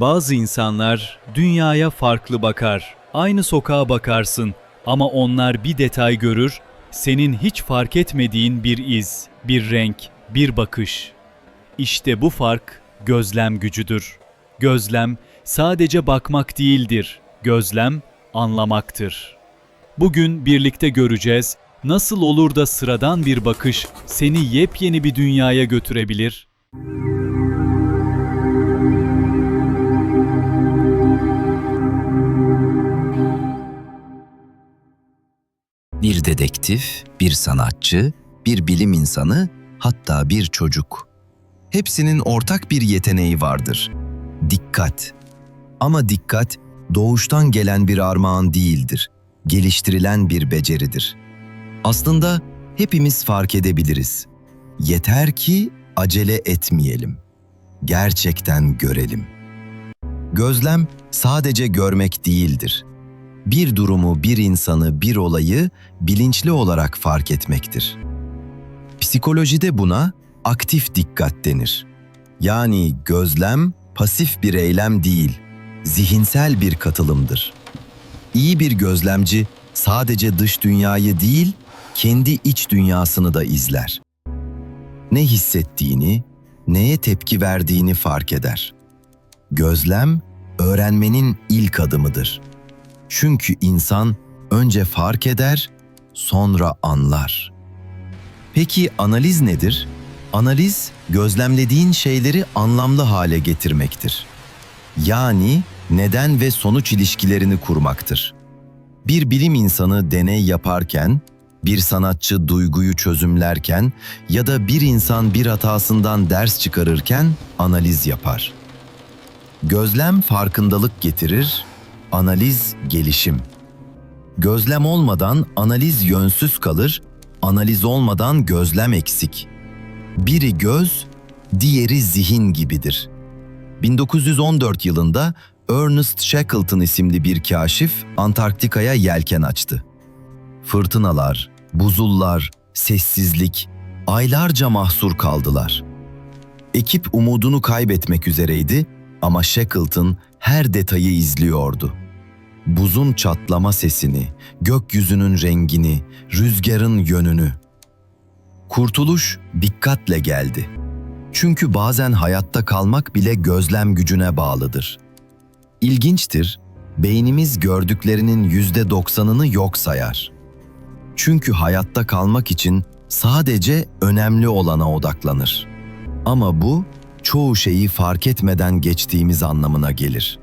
Bazı insanlar dünyaya farklı bakar. Aynı sokağa bakarsın ama onlar bir detay görür, senin hiç fark etmediğin bir iz, bir renk, bir bakış. İşte bu fark gözlem gücüdür. Gözlem sadece bakmak değildir. Gözlem anlamaktır. Bugün birlikte göreceğiz nasıl olur da sıradan bir bakış seni yepyeni bir dünyaya götürebilir. Bir dedektif, bir sanatçı, bir bilim insanı, hatta bir çocuk. Hepsinin ortak bir yeteneği vardır. Dikkat. Ama dikkat doğuştan gelen bir armağan değildir. Geliştirilen bir beceridir. Aslında hepimiz fark edebiliriz. Yeter ki acele etmeyelim. Gerçekten görelim. Gözlem sadece görmek değildir bir durumu, bir insanı, bir olayı bilinçli olarak fark etmektir. Psikolojide buna aktif dikkat denir. Yani gözlem pasif bir eylem değil, zihinsel bir katılımdır. İyi bir gözlemci sadece dış dünyayı değil, kendi iç dünyasını da izler. Ne hissettiğini, neye tepki verdiğini fark eder. Gözlem öğrenmenin ilk adımıdır. Çünkü insan önce fark eder, sonra anlar. Peki analiz nedir? Analiz, gözlemlediğin şeyleri anlamlı hale getirmektir. Yani neden ve sonuç ilişkilerini kurmaktır. Bir bilim insanı deney yaparken, bir sanatçı duyguyu çözümlerken ya da bir insan bir hatasından ders çıkarırken analiz yapar. Gözlem farkındalık getirir, analiz gelişim. Gözlem olmadan analiz yönsüz kalır, analiz olmadan gözlem eksik. Biri göz, diğeri zihin gibidir. 1914 yılında Ernest Shackleton isimli bir kaşif Antarktika'ya yelken açtı. Fırtınalar, buzullar, sessizlik, aylarca mahsur kaldılar. Ekip umudunu kaybetmek üzereydi ama Shackleton her detayı izliyordu. Buzun çatlama sesini, gökyüzünün rengini, rüzgarın yönünü. Kurtuluş dikkatle geldi. Çünkü bazen hayatta kalmak bile gözlem gücüne bağlıdır. İlginçtir, beynimiz gördüklerinin yüzde doksanını yok sayar. Çünkü hayatta kalmak için sadece önemli olana odaklanır. Ama bu çoğu şeyi fark etmeden geçtiğimiz anlamına gelir.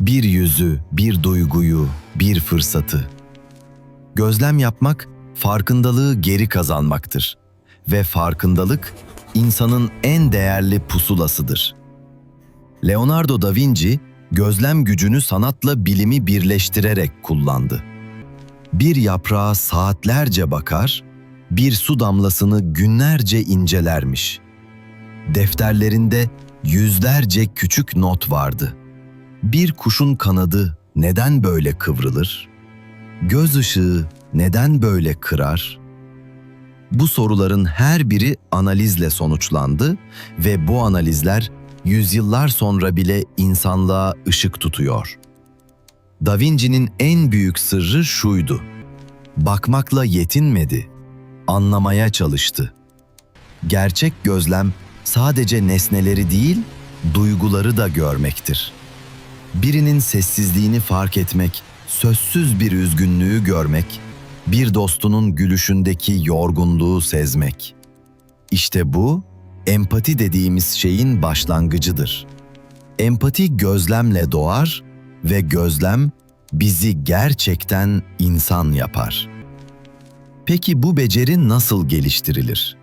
Bir yüzü, bir duyguyu, bir fırsatı. Gözlem yapmak farkındalığı geri kazanmaktır ve farkındalık insanın en değerli pusulasıdır. Leonardo da Vinci gözlem gücünü sanatla bilimi birleştirerek kullandı. Bir yaprağa saatlerce bakar, bir su damlasını günlerce incelermiş. Defterlerinde yüzlerce küçük not vardı. Bir kuşun kanadı neden böyle kıvrılır? Göz ışığı neden böyle kırar? Bu soruların her biri analizle sonuçlandı ve bu analizler yüzyıllar sonra bile insanlığa ışık tutuyor. Da Vinci'nin en büyük sırrı şuydu. Bakmakla yetinmedi, anlamaya çalıştı. Gerçek gözlem sadece nesneleri değil, duyguları da görmektir. Birinin sessizliğini fark etmek, sözsüz bir üzgünlüğü görmek, bir dostunun gülüşündeki yorgunluğu sezmek. İşte bu, empati dediğimiz şeyin başlangıcıdır. Empati gözlemle doğar ve gözlem bizi gerçekten insan yapar. Peki bu beceri nasıl geliştirilir?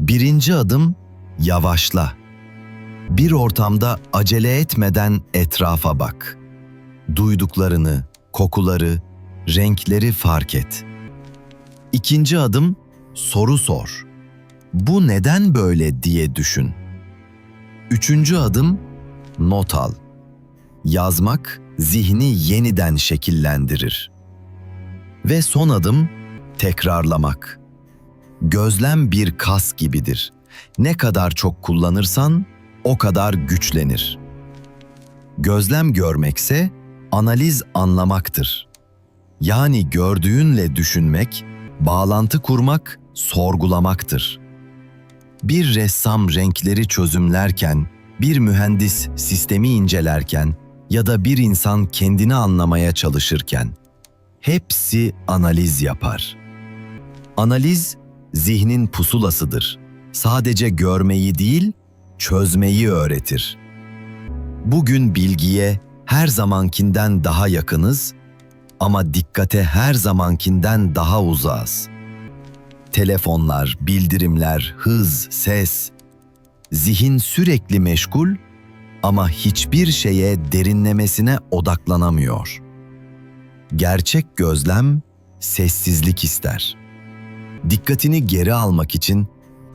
Birinci adım yavaşla. Bir ortamda acele etmeden etrafa bak. Duyduklarını, kokuları, renkleri fark et. İkinci adım soru sor. Bu neden böyle diye düşün. Üçüncü adım not al. Yazmak zihni yeniden şekillendirir. Ve son adım tekrarlamak. Gözlem bir kas gibidir. Ne kadar çok kullanırsan o kadar güçlenir. Gözlem görmekse analiz anlamaktır. Yani gördüğünle düşünmek, bağlantı kurmak, sorgulamaktır. Bir ressam renkleri çözümlerken, bir mühendis sistemi incelerken ya da bir insan kendini anlamaya çalışırken hepsi analiz yapar. Analiz zihnin pusulasıdır. Sadece görmeyi değil, çözmeyi öğretir. Bugün bilgiye her zamankinden daha yakınız ama dikkate her zamankinden daha uzağız. Telefonlar, bildirimler, hız, ses. Zihin sürekli meşgul ama hiçbir şeye derinlemesine odaklanamıyor. Gerçek gözlem sessizlik ister. Dikkatini geri almak için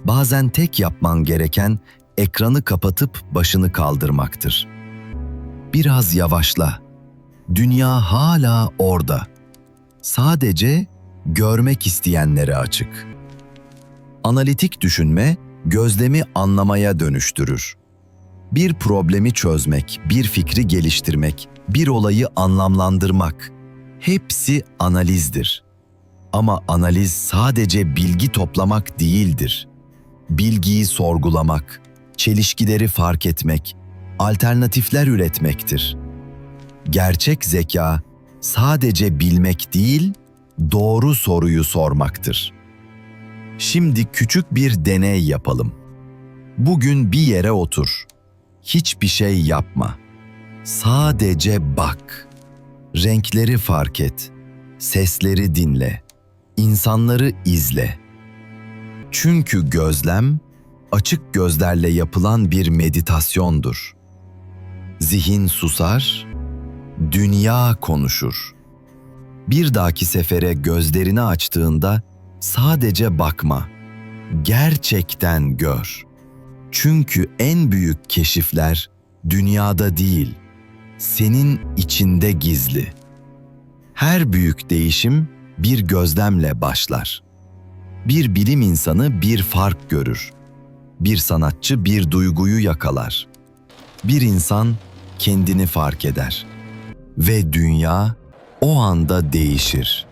bazen tek yapman gereken ekranı kapatıp başını kaldırmaktır. Biraz yavaşla. Dünya hala orada. Sadece görmek isteyenlere açık. Analitik düşünme gözlemi anlamaya dönüştürür. Bir problemi çözmek, bir fikri geliştirmek, bir olayı anlamlandırmak hepsi analizdir. Ama analiz sadece bilgi toplamak değildir. Bilgiyi sorgulamak, çelişkileri fark etmek, alternatifler üretmektir. Gerçek zeka sadece bilmek değil, doğru soruyu sormaktır. Şimdi küçük bir deney yapalım. Bugün bir yere otur. Hiçbir şey yapma. Sadece bak. Renkleri fark et. Sesleri dinle. İnsanları izle. Çünkü gözlem açık gözlerle yapılan bir meditasyondur. Zihin susar, dünya konuşur. Bir dahaki sefere gözlerini açtığında sadece bakma. Gerçekten gör. Çünkü en büyük keşifler dünyada değil, senin içinde gizli. Her büyük değişim bir gözlemle başlar. Bir bilim insanı bir fark görür. Bir sanatçı bir duyguyu yakalar. Bir insan kendini fark eder ve dünya o anda değişir.